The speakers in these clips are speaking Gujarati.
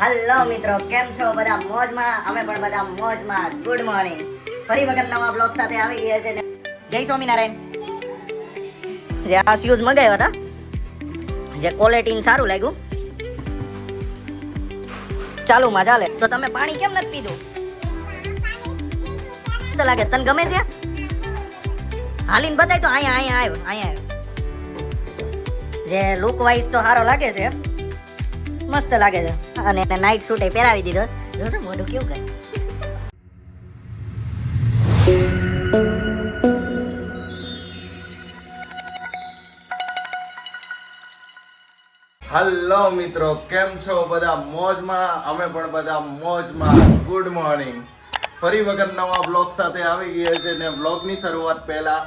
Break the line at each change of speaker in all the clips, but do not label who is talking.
હલો મિત્રો, કેમ છો? બધા મોજમાં? અમે પણ બધા મોજમાં. ગુડ મોર્નિંગ ફરી વખત નવા બ્લોગ સાથે આવી ગયા છે જય સ્વામિનારાયણ. જે આ શૂઝ મંગાવ્યા હતા, જે ક્વોલિટી સારું લાગ્યું. ચાલુમાં ચાલે. તો તમે પાણી કેમ નથી પીધું? તો લાગે? તને ગમે છે? હાલીને બતાય તો અહીંયા અહીંયા આવ્યો અહીંયા આવ્યો. જે લુક વાઇઝ તો સારો લાગે છે. મસ્ત લાગે છે. અને નાઇટ સૂટ એ પહેરાવી દીધો. જો તો મોઢું કેવું કરે.
હલો મિત્રો કેમ છો બધા મોજમાં? અમે પણ બધા મોજમાં. ગુડ મોર્નિંગ ફરી વખત નવા બ્લોગ સાથે આવી ગયા છે ને બ્લોગની શરૂઆત પહેલા.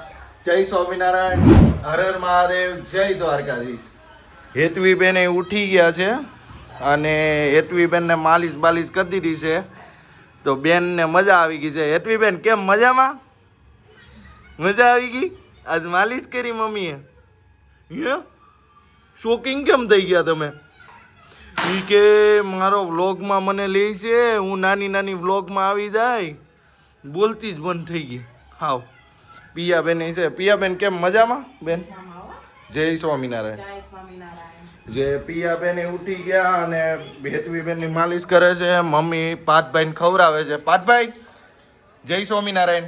જય સ્વામિનારાયણ. હર હર મહાદેવ. જય દ્વારકાધીશ. હેતવીબેન એ ઉઠી ગયા છે. અને હેતવીબેનને માલિશ બાલિશ કરી દીધી છે. તો બેનને મજા આવી ગઈ છે. હેતવીબેન કેમ મજામાં? મજા આવી ગઈ? આજ માલિશ કરી મમ્મીએ. હે? શોકિંગ કેમ થઈ ગયા તમે? ઈ કે મારો વ્લોગમાં મને લે છે હું નાની નાની વ્લોગમાં આવી જાય. બોલતી જ બંધ થઈ ગઈ. હાવ. પિયાબેન એ છે. પિયાબેન કેમ મજામાં? બેન? જય સ્વામિનારાયણ. જે પિયાબેન એ ઉઠી ગયા અને હેતવીબેનની માલિશ કરે છે મમ્મી પાઠભાઈને ખવડાવે છે. પાઠભાઈ જય સ્વામિનારાયણ.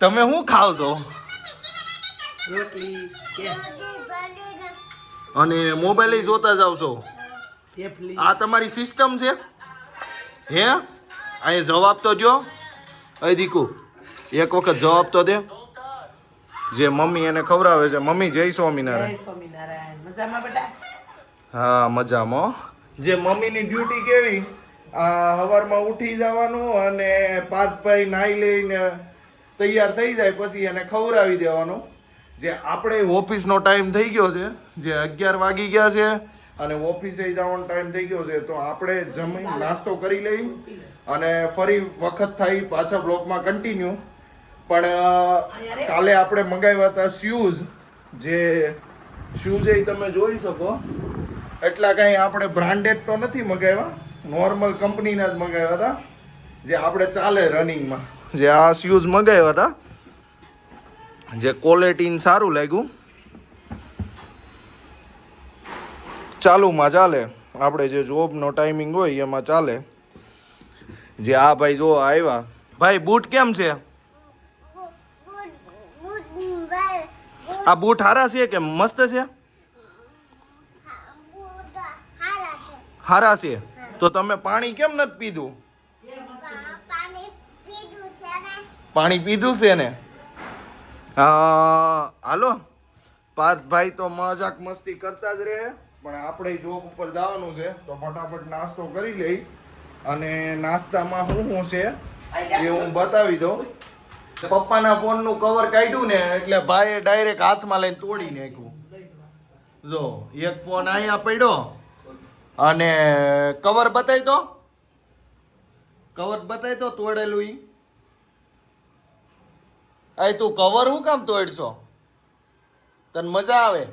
તમે શું ખાવ છો? અને મોબાઈલ જોતા જાવ છો? આ તમારી સિસ્ટમ છે? હે? અહીં જવાબ તો દો અહીં દીકુ એક વખત જવાબ તો દે. જે મમ્મી એને ખવડાવે છે. મમ્મી જય સ્વામિનારાયણ.
જય સ્વામિનારાયણ. મજામાં બેટા
હા મજામાં. જે મમ્મીની ડ્યુટી કેવી? આ સવારમાં ઉઠી જવાનું અને પાતભાઈ નાઈ લઈને તૈયાર થઈ જાય પછી એને ખવડાવી દેવાનું. જે આપણે ઓફિસનો ટાઈમ થઈ ગયો છે જે અગિયાર વાગી ગયા છે અને ઓફિસે જવાનો ટાઈમ થઈ ગયો છે તો આપણે જમી નાસ્તો કરી લઈ અને ફરી વખત થઈ પાછા બ્લોગમાં કન્ટિન્યુ પણ કાલે આપણે મંગાવ્યા હતા શૂઝ જે શૂઝ એ તમે જોઈ શકો. એટલા કાંઈ આપણે બ્રાન્ડેડ તો નથી મંગાવ્યા. નોર્મલ કંપનીના જ મંગાવ્યા હતા. જે આપણે ચાલે રનિંગમાં જે આ શૂઝ મંગાવ્યા હતા. જે ક્વોલિટીને સારું લાગ્યું. ચાલુમાં ચાલે. આપણે જે જોબનો ટાઈમિંગ હોય એમાં ચાલે. જે આ ભાઈ જો આવ્યા. ભાઈ બૂટ કેમ છે? આ બૂટ હારા છે કે મસ્ત છે? હારા છે. તો તમે પાણી કેમ નથી પીધું? પાણી પીધું છે ને? હાલો. પાર્થભાઈ તો મજાક મસ્તી કરતા જ રહે. પણ આપણે જોબ ઉપર જવાનું છે, તો ફટાફટ નાસ્તો કરી લઈ. અને નાસ્તામાં શું શું છે એ હું બતાવી દઉં. પપ્પાના ફોનનું કવર કાઢ્યું ને એટલે ભાઈએ ડાયરેક્ટ હાથમાં લઈને તોડી નાખ્યું. જો, એક ફોન અહીંયા પડ્યો અને કવર બતાવી દો. કવર બતાવી દો તોડેલું ઈ. આય તું કવર હું કામ તોડશો? તને મજા આવે?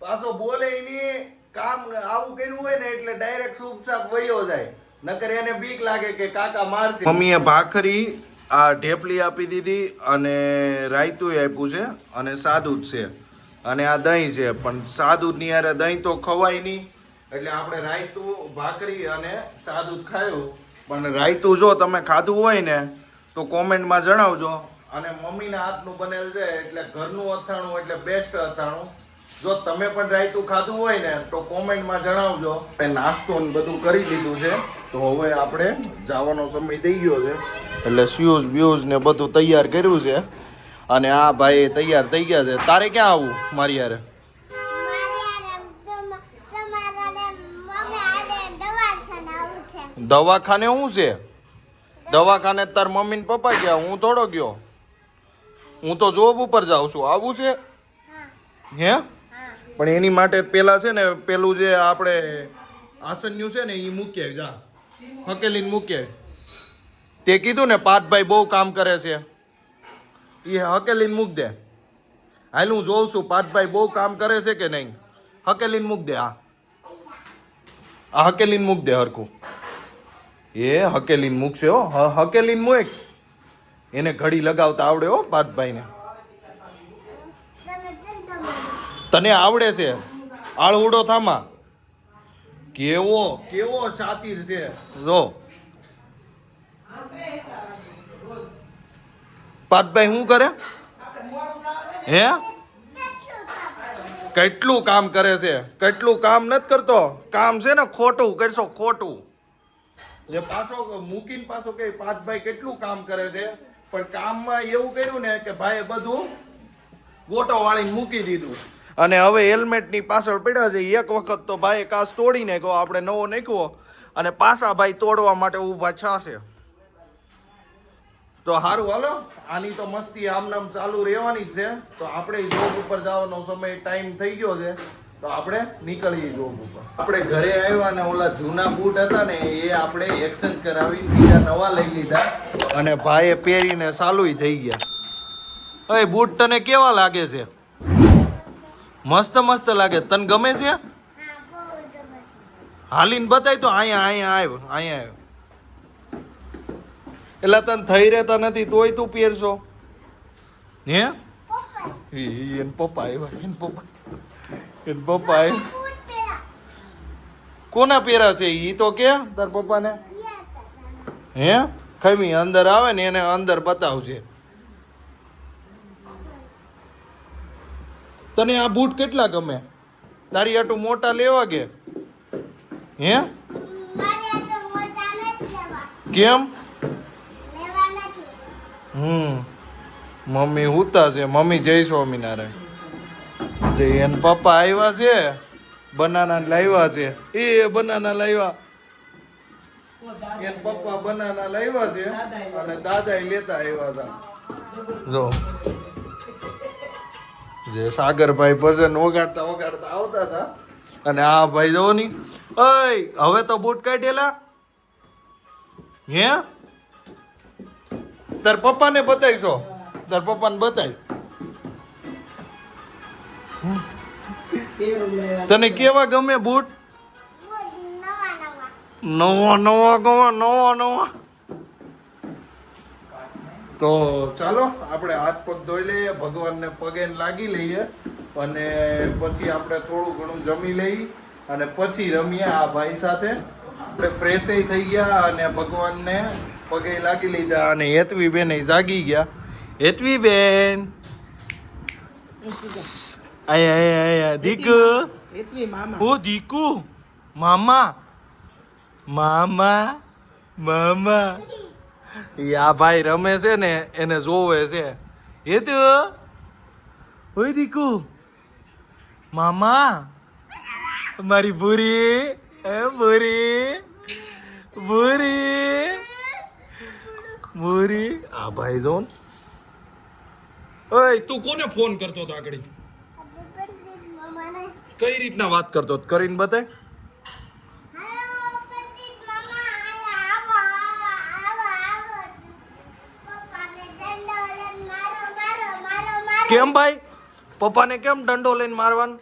પાછો બોલે એની કામ આવું કર્યું હોય ને એટલે ડાયરેક્ટ સાપ વયો જાય. નકર એને બીક લાગે કે કાકા મારશે. મમ્મીએ ભાખરી આ ઢેપલી આપી દીધી અને રાયતું આપ્યું છે અને સાદું જ છે. અને આ દહીં છે, પણ સાદું ની યારે દહીં તો ખવાય નહીં. એટલે આપણે રાયતું, ભાખરી અને સાદું ખાયું. પણ રાયતું જો તમે ખાધું હોય ને, તો કોમેન્ટમાં જણાવજો. અને મમ્મીના હાથનું બનેલ છે, એટલે ઘરનું અથાણું, એટલે બેસ્ટ અથાણું. જો તમે પણ રાયતું ખાધું હોય ને તો કોમેન્ટમાં જણાવજો. એ નાસ્તો ને બધું કરી લીધું છે. તો હવે આપણે જવાનો સમય થઈ ગયો છે. એટલે શૂઝ બ્યુઝ ને બધું તૈયાર કર્યું છે. અને આ ભાઈ તૈયાર થઈ ગયા છે. તારે ક્યાં આવું મારી યારે દવાખાને શું છે? દવાખાને તાર મમ્મી ને પપ્પા ગયા. હું થોડો ગયો. હું તો જોબ ઉપર જાઉં છું. આવું છે? હે? પણ એની માટે પેલા છે ને, પેલું જે આપણે આસન્યું છે ને, એ મૂકીએ, જા. હકેલીને મૂકીએ. તે કીધું ને, પાર્થભાઈ બહુ કામ કરે છે. એ હકેલીને મૂક દે. હાલ હું જોઉં છું, પાર્થભાઈ બહુ કામ કરે છે કે નહીં? હકેલીને મૂક દે આ આ હકેલીને મૂક દે, હરખું. એ હકેલીને મૂકશે હો હકેલીને મૂક. એને ઘડી લગાવતા આવડે હો પાતભાઈને તને આવડે છે? આળહુડો થામા. કેવો કેવો શાતીર છે? જો. પાતભાઈ શું કરે? હે? કેટલું કામ કરે છે? કેટલું કામ નથી કરતો? કામ છે ને ખોટું, કરશો ખોટું. જે પાછો મૂકીને પાછો કે પાતભાઈ કેટલું કામ કરે છે? પણ કામમાં એવું કર્યું ને કે ભાઈ બધું ગોટો વાળીને મૂકી દીધું. અને હવે હેલ્મેટની પાછળ પડ્યા છે. એક વખત તો ભાઈ કાચ તોડી નાખ્યો, આપણે નવો નાખ્યો અને પાછા ભાઈ તોડવા માટે ઊભા છાશે તો સારું હાલો. આની તો મસ્તી આમ નામ ચાલુ રહેવાની જ છે. તો આપણે જોબ ઉપર જવાનો સમય ટાઈમ થઈ ગયો છે. તો આપણે નીકળીએ જોબ ઉપર. આપણે ઘરે આવ્યા ને ઓલા જૂના બૂટ હતા ને, એ આપણે એક્સચેન્જ કરાવી બીજા નવા લઈ લીધા. અને ભાઈએ પહેરીને ચાલુ થઈ ગયા. હવે બૂટ તને કેવા લાગે છે? મસ્ત મસ્ત લાગે. તને ગમે છે? હાલીને બતાય તો અહીંયા અહીંયા આવ્યો અહીંયા આવ્યો એટલે તને થઈ રહેતા નથી તોય તું પહેરશો. હે? એન પપ્પા આવ્યા એન પપ્પા. એન પપ્પા આવ્યા. કોના પહેરા છે? એ તો કે તાર પપ્પાને? હે? ખમી અંદર આવે ને એને અંદર બતાવજે. તને આ બૂટ કેટલા ગમે? તારી આટું મોટા લેવા કે? હે? કેમ? હમ. મમ્મી ઉતા છે. મમ્મી જય સ્વામિનારાયણ. જે એન પપ્પા આવ્યા છે બનાના લાવ્યા છે. એ બનાના લાવ્યા એન પપ્પા બનાના લાવ્યા છે અને દાદા લેતા આવ્યા હતા જો. જે સાગરભાઈ ભજન વગાડતા વગાડતા આવતા હતા. અને આ ભાઈ જો ની. ઓય હવે તો બૂટ કાઢેલા. હે? તાર પપ્પાને બતાવીશો? તાર પપ્પાને બતાવી. તને કેવા ગમે બૂટ? નવો નવો. ગમે નવો નવો. તો ચાલો આપણે હાથ પગ ધોઈ લઈએ ભગવાનને પગે લાગી લઈએ અને પછી આપણે થોડું ઘણું જમી લઈએ અને પછી રમીએ આ ભાઈ સાથે. આપણે ફ્રેશે થઈ ગયા અને ભગવાનને પગે લાગી લીધા અને હેતવી બેન જાગી ગયા. હેતવી બેન દીકુ! ઓ દીકુ! મામા! મામા મામા! ઈ આ ભાઈ રમે છે ને એને જોવે છે. એ તો? ઓય દીકુ. મામા. મારી ભૂરી. એ ભૂરી. ભૂરી. ભૂરી. આ ભાઈ જોન ઓય તું કોને ફોન કરતો હતો આગળ? કઈ રીતના વાત કરતો? કરીને બતાય. કેમ ભાઈ? પપ્પાને કેમ દંડો લઈને મારવાનું?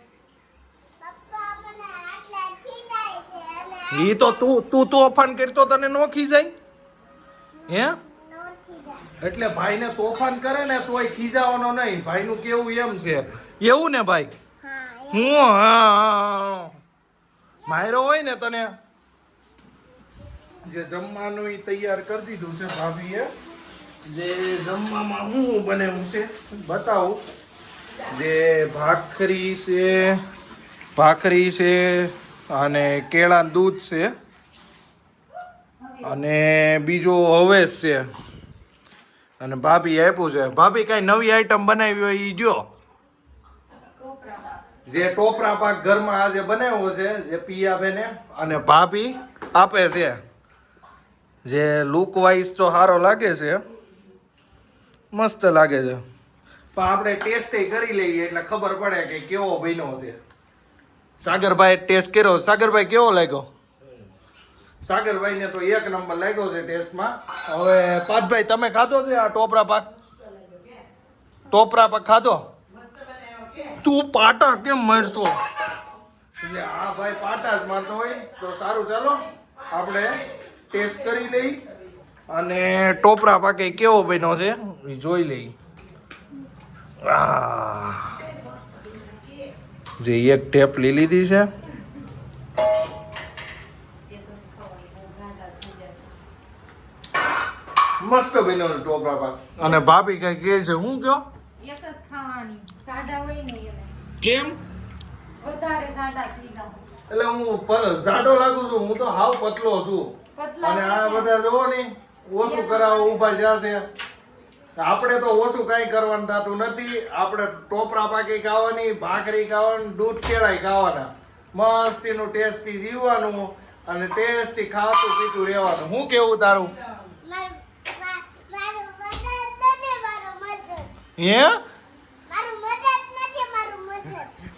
એ તો તું તું તોફાન કરતો તને નોખી જાય હે? એટલે ભાઈને તોફાન કરે ને તોય ખીજાવાનો નહીં. ભાઈનું કેવું એમ છે? એવું ને ભાઈ? હું હા માયરો હોય ને તને? જે જમવાનું ઈ તૈયાર કરી દીધું છે ભાભીએ. જે જમવામાં શું બનેવું છે, બતાવું. જે ભાખરી છે ભાખરી છે અને કેળા દૂધ છે. અને બીજો હવેશ છે. અને ભાભી આપ્યું છે. ભાભી કઈ નવી આઈટમ બનાવી હોય એ જો જે ટોપરા પાક ઘરમાં આજે બનાવ્યો છે, જે પિયાબેને અને ભાભી આપે છે. જે લુક વાઇઝ તો સારો લાગે છે. મસ્ત લાગે છે. પણ આપણે ટેસ્ટ કરી લઈએ એટલે ખબર પડે કે કેવો બન્યો છે. સાગરભાઈ ટેસ્ટ કર્યો. સાગરભાઈ કેવો લાગ્યો? સાગરભાઈને તો એક નંબર લાગ્યો છે ટેસ્ટમાં હવે પાઠભાઈ તમે ખાધો છે આ ટોપરા પાક? ટોપરા પાક ખાધો? તું પાટા કેમ મારશો? એટલે આ ભાઈ પાટા જ મારતો હોય તો સારું ચાલો. આપણે ટેસ્ટ કરી લઈ. અને ટોપરા પાકે કેવો બન્યો છે? એ જોઈ લઈ. જે એક ટેપ લઈ લીધી છે. મસ્ત બન્યો ટોપરા પાક. અને ભાભી કઈ કે છે હું કયો?
એક જ ખાવાની. સાડા હોય ને
કેમ?
વધારે સાડા થઈ જાવ
એટલે હું જાડો લાગુ છું હું તો હાવ પતલો છું. અને આ બધા જોવો ને. ઓછું કરાવો, ઊભા જશે આપણે તો ઓછું કાંઈ કરવાનું થતું નથી. આપણે ટોપરા પાકી ખાવાની, ભાખરી ખાવાની, દૂધ કેળાય ખાવાના. મસ્તીનું, ટેસ્ટી જીવવાનું અને ટેસ્ટી ખાતું પીતું રહેવાનું. હું કેવું તારું? હે?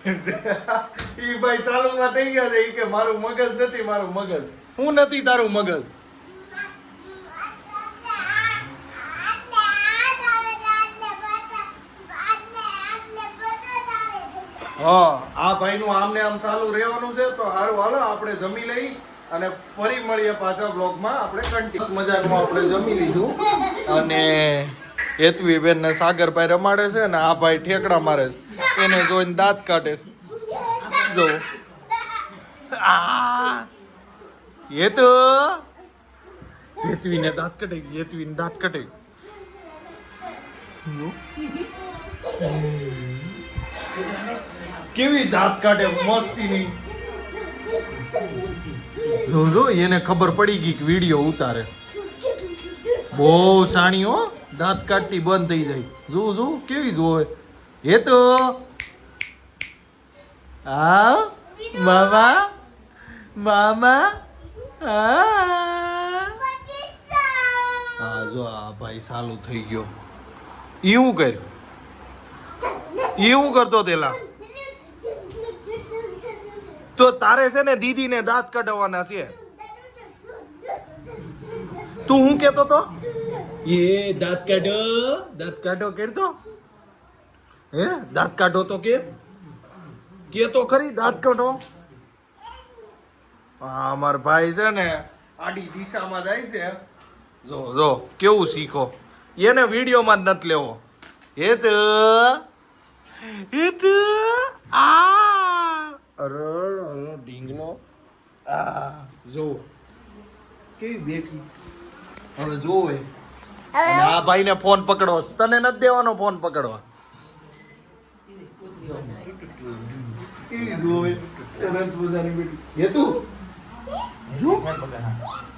ઈ ભાઈ ચાલુમાં થઈ ગયા છે. કે મારું મગજ નથી, મારું મગજ. હું નથી તારું મગજ
આટલે આટલે હાથ આવે છે, આટલે બટા- આટલે આટલે બધું જ આવે છે.
હા. આ ભાઈનું આમને આમ ચાલુ રહેવાનું છે, તો હારું, હાલો, આપણે જમી લઈ અને ફરી મળીએ પાછા બ્લોગમાં આપણે કન્ટિન્યુ મજાનું આપણે જમી લીધું. અને હેતવી બેન ને સાગરભાઈ રમાડે છે અને આ ભાઈ ઠેકડા મારે છે. એને જોઈને દાંત કાઢે છે. જો. આ. હેતુ. હેતવીને દાંત કટે હેતવીને દાંત કટે કેવી દાંત કાઢે મસ્તીની? જો જો, એને ખબર પડી ગઈ કે વીડિયો ઉતારે. બહુ સાણી હો, દાંત કાઢતી બંધ થઈ જાય. જો જો, કેવી જોવે? એ તો, હા, મામા મામા, હા. જો, આ ભાઈ ચાલુ થઈ ગયો. એવું કર્યું? એવું કરતો તેલા? તો તારે છે ને દીદીને દાંત કઢાવવાના છે. તું હું કેતો તો? એ દાંત કાઢો. દાંત કાઢો કરતો? હે? દાંત કાઢો તો કે? કે તો ખરી દાંત કાઢો. હા અમાર ભાઈ છે ને આડી દિશામાં જાય છે. જો જો કેવું શીખો. એને વિડીયોમાં જ નથી લેવો. એ તો એ તો આ અરે અરળ ઢીંગલો. આ જો કેવી બેઠી. હવે જોવે આ ભાઈને ફોન પકડો. તને નથી દેવાનો ફોન પકડવા. જોવે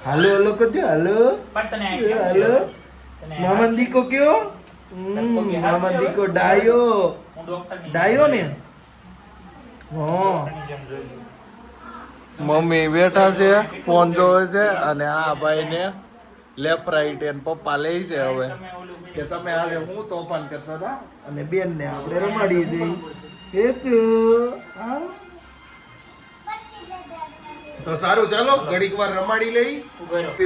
હાલો હાલો કરજો હાલો. હાલો. મામા દીકો કયો? હમ, મામા દીકો ડાયો. ડાયો ને? મમ્મી બેઠા છે, ફોન જોવે છે અને આ ભાઈને લેફ્ટ રાઈટ એન પપ્પા લે છે હવે. કે તમે આજે હું તોફાન કરતા હતા અને બેન ને આપણે રમાડી દઈ. એ તું સારું, ચાલો, ઘડીક વાર રમાડી લઈ.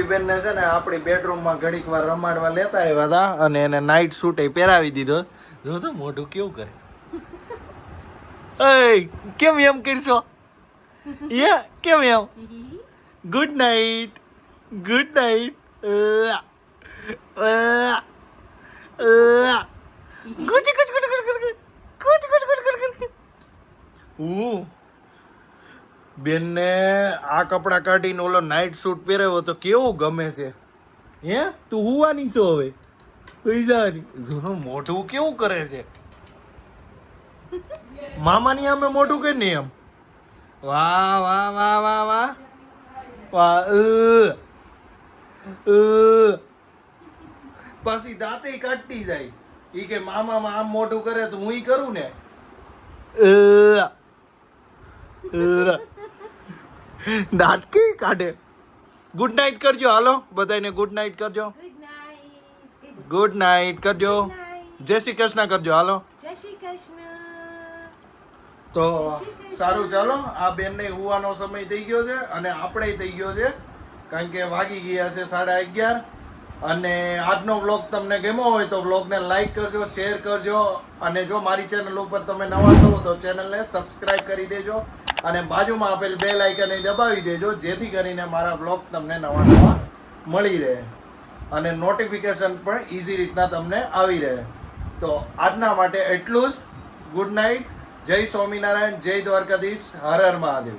બેન ને છે ને આપણી બેડરૂમમાં ઘડીક વાર રમાડવા લેતા આવ્યા હતા અને એને નાઇટ સૂટ એ પહેરાવી દીધો. જો તો મોઢું કેવું કરે. કેમ એમ કરશો? યે, કેમ એમ? ગુડ નાઇટ ગુડ નાઇટ ગુજ ગુજ ગુજ ગુજ ગુજ ગુજ ગુજ ગુજ ગુજ ગુજ. ઉ બેનને આ કપડાં કાઢીને ઓલો નાઇટ સૂટ પહેરાવ્યો તો કેવું ગમે છે? હે? તું હુવાની છો હવે? જવાની. જૂનું મોઢું કેવું કરે છે? મામાની અમે મોઢું કે નહીં એમ. વાહ વાહ વાહ વાહ વાહ. વાહ. પાછી દાંતે કાઢતી જાય. ઈ કે મામામાં આમ મોઢું કરે તો હું કરું ને. દાંત કે કાઢે? ગુડ નાઇટ કરજો હાલો. બધાને ગુડ નાઇટ કરજો.
ગુડ નાઇટ
કરજો. જય શ્રી કૃષ્ણ કરજો હાલો.
જય શ્રી કૃષ્ણ.
તો સારું, ચાલો. આ બેનને હોવાનો સમય થઈ ગયો છે અને આપણે થઈ ગયો છે. કારણ કે વાગી ગયા છે સાડા અગિયાર. અને આજનો વ્લોગ તમને ગમ્યો હોય તો વ્લોગને લાઈક કરજો, શેર કરજો. અને જો મારી ચેનલ ઉપર તમે નવા છો તો ચેનલને સબસ્ક્રાઇબ કરી દેજો. અને બાજુમાં આપેલ બે લાઇકન દબાવી દેજો, જેથી કરીને મારા બ્લોગ તમને નવા નવા મળી રહે. અને નોટિફિકેશન પણ ઇઝી રીતના તમને આવી રહે. તો આજના માટે એટલું જ. Good night. જય સ્વામિનારાયણ જય દ્વારકાધીશ હર હર મહાદેવ.